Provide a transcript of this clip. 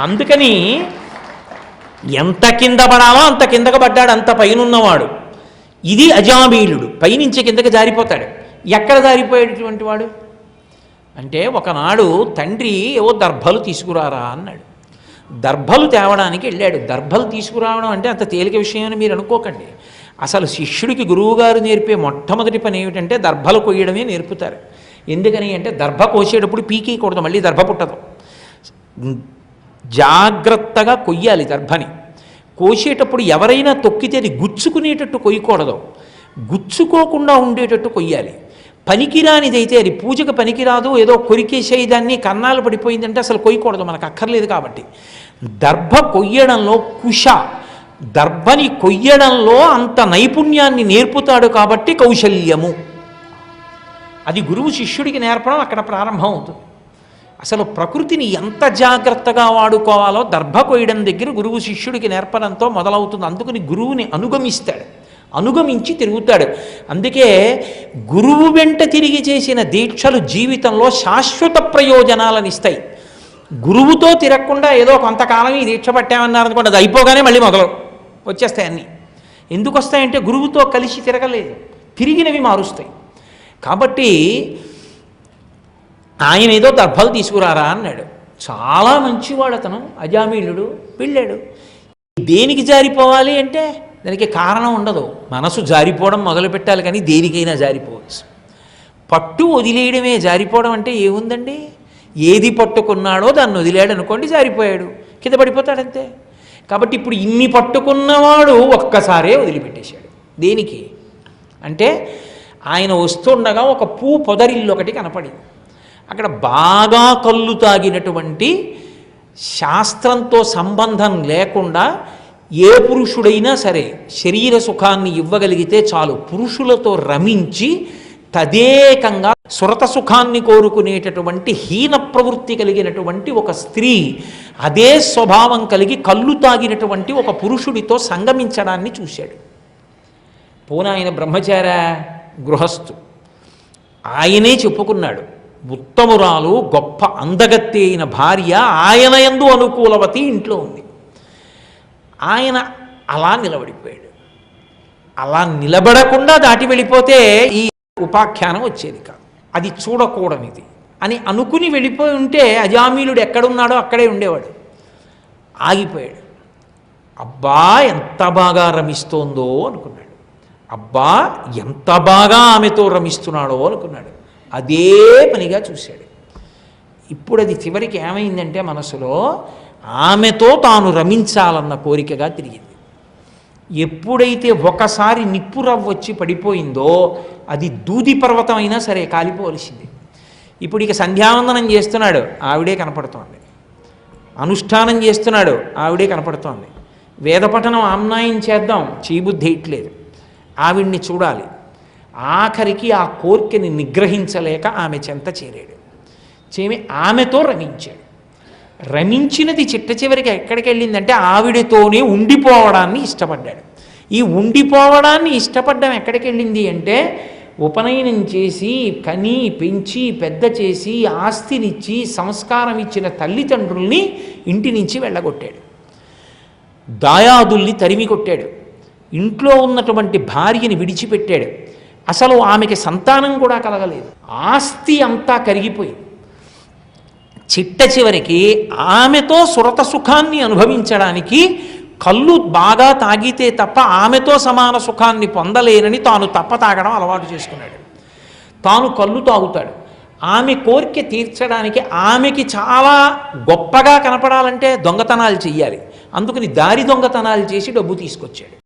అందుకని ఎంత కింద పడాలో అంత కిందకు పడ్డాడు అంత పైనున్నవాడు. ఇది అజామీలుడు. పైనుంచి కిందకి జారిపోతాడు. ఎక్కడ జారిపోయేటటువంటి వాడు? అంటే ఒకనాడు తండ్రి ఏవో దర్భలు తీసుకురారా అన్నాడు. దర్భలు తేవడానికి వెళ్ళాడు. దర్భలు తీసుకురావడం అంటే అంత తేలిక విషయం అని మీరు అనుకోకండి. అసలు శిష్యుడికి గురువుగారు నేర్పే మొట్టమొదటి పని ఏమిటంటే దర్భలు కొయ్యడమే నేర్పుతారు. ఎందుకని అంటే దర్భ కోసేటప్పుడు పీకేయకూడదు మళ్ళీ దర్భ పుట్టదు. జాగ్రత్తగా కొయ్యాలి దర్భని కోసేటప్పుడు ఎవరైనా తొక్కితే అది గుచ్చుకునేటట్టు కొయ్యకూడదు. గుచ్చుకోకుండా ఉండేటట్టు కొయ్యాలి. పనికిరానిదైతే అది పూజకు పనికిరాదు ఏదో కొరికేసేదాన్ని కన్నాలు పడిపోయిందంటే అసలు కొయ్యకూడదు మనకు అక్కర్లేదు కాబట్టి. దర్భ కొయ్యడంలో కుష దర్భని కొయ్యడంలో అంత నైపుణ్యాన్ని నేర్పుతాడు కాబట్టి కౌశల్యము. అది గురువు శిష్యుడికి నేర్పడం అక్కడ ప్రారంభం అవుతుంది అసలు ప్రకృతిని ఎంత జాగ్రత్తగా వాడుకోవాలో దర్భ కొయ్యడం దగ్గర గురువు శిష్యుడికి నేర్పడంతో మొదలవుతుంది. అందుకని గురువుని అనుగమిస్తాడు. అనుగమించి తిరుగుతాడు. అందుకే గురువు వెంట తిరిగి చేసిన దీక్షలు జీవితంలో శాశ్వత ప్రయోజనాలను ఇస్తాయి. గురువుతో తిరగకుండా ఏదో కొంతకాలం ఈ దీక్ష పట్టామన్నారనుకోండి అది అయిపోగానే మళ్ళీ మొదలు వచ్చేస్తాయి అన్నీ. ఎందుకు వస్తాయంటే గురువుతో కలిసి తిరగలేదు. తిరిగినవి మారుస్తాయి. కాబట్టి ఆయన ఏదో దర్భలు తీసుకురారా అన్నాడు. చాలా మంచివాడు అతను అజామీలుడు వెళ్ళాడు దేనికి జారిపోవాలి అంటే దానికి కారణం ఉండదు. మనసు జారిపోవడం మొదలు పెట్టాలి కానీ దేనికైనా జారిపోవచ్చు. పట్టు వదిలేయడమే జారిపోవడం అంటే ఏముందండి? ఏది పట్టుకున్నాడో దాన్ని వదిలేడు అనుకోండి జారిపోయాడు. కింద పడిపోతాడంతే. కాబట్టి ఇప్పుడు ఇన్ని పట్టుకున్నవాడు ఒక్కసారే వదిలిపెట్టేశాడు. దేనికి? అంటే ఆయన వస్తుండగా ఒక పూ పొదరిల్లు ఒకటి కనపడింది. అక్కడ బాగా కళ్ళు తాగినటువంటి శాస్త్రంతో సంబంధం లేకుండా ఏ పురుషుడైనా సరే శరీర సుఖాన్ని ఇవ్వగలిగితే చాలు. పురుషులతో రమించి తదేకంగా సురత సుఖాన్ని కోరుకునేటటువంటి హీన ప్రవృత్తి కలిగినటువంటి ఒక స్త్రీ అదే స్వభావం కలిగి కళ్ళు తాగినటువంటి ఒక పురుషుడితో సంగమించడాన్ని చూశాడు. పోనాయన బ్రహ్మచార గృహస్థు. ఆయనే చెప్పుకున్నాడు. ఉత్తమురాలు గొప్ప అందగత్తి అయిన భార్య ఆయన యందు అనుకూలవతి ఇంట్లో ఉంది. ఆయన అలా నిలబడిపోయాడు. అలా నిలబడకుండా దాటి వెళ్ళిపోతే ఈ ఉపాఖ్యానం వచ్చేది కాదు. అది చూడకూడనిది అని అనుకుని వెళ్ళిపోయి ఉంటే అజామీలుడు ఎక్కడున్నాడో అక్కడే ఉండేవాడు. ఆగిపోయాడు. అబ్బా ఎంత బాగా రమిస్తోందో అనుకున్నాడు. అబ్బా ఎంత బాగా ఆమెతో రమిస్తున్నాడో అనుకున్నాడు. అదే పనిగా చూశాడు. ఇప్పుడు అది చివరికి ఏమైందంటే మనసులో ఆమెతో తాను రమించాలన్న కోరికగా తిరిగింది. ఎప్పుడైతే ఒకసారి నిప్పురవ్ వచ్చి పడిపోయిందో అది దూది పర్వతం అయినా సరే కాలిపోవలసింది. ఇప్పుడు ఇక సంధ్యావందనం చేస్తున్నాడు ఆవిడే కనపడుతోంది. అనుష్ఠానం చేస్తున్నాడు ఆవిడే కనపడుతోంది. వేదపఠనం ఆమ్నాయం చేద్దాం చేయబుద్ధి ఇట్లేదు. ఆవిడ్ని చూడాలి. ఆఖరికి ఆ కోరికని నిగ్రహించలేక ఆమె చెంత చేరాడు. చేమి ఆమెతో రమించాడు. రమించినది చిట్ట చివరికి ఎక్కడికి వెళ్ళిందంటే ఆవిడతోనే ఉండిపోవడాన్ని ఇష్టపడ్డాడు. ఈ ఉండిపోవడాన్ని ఇష్టపడ్డం ఎక్కడికి వెళ్ళింది అంటే ఉపనయనం చేసి కని పెంచి పెద్ద చేసి ఆస్తినిచ్చి సంస్కారం ఇచ్చిన తల్లిదండ్రుల్ని ఇంటి నుంచి వెళ్ళగొట్టాడు. దాయాదుల్ని తరిమి కొట్టాడు ఇంట్లో ఉన్నటువంటి భార్యని విడిచిపెట్టాడు. అసలు ఆమెకి సంతానం కూడా కలగలేదు. ఆస్తి అంతా కరిగిపోయింది. చిట్ట చివరికి ఆమెతో సురత సుఖాన్ని అనుభవించడానికి కళ్ళు బాగా తాగితే తప్ప ఆమెతో సమాన సుఖాన్ని పొందలేనని తాను తప్ప తాగడం అలవాటు చేసుకున్నాడు. తాను కళ్ళు తాగుతాడు. ఆమె కోరిక తీర్చడానికి ఆమెకి చాలా గొప్పగా కనపడాలంటే దొంగతనాలు చెయ్యాలి. అందుకని దారి దొంగతనాలు చేసి డబ్బు తీసుకొచ్చాడు.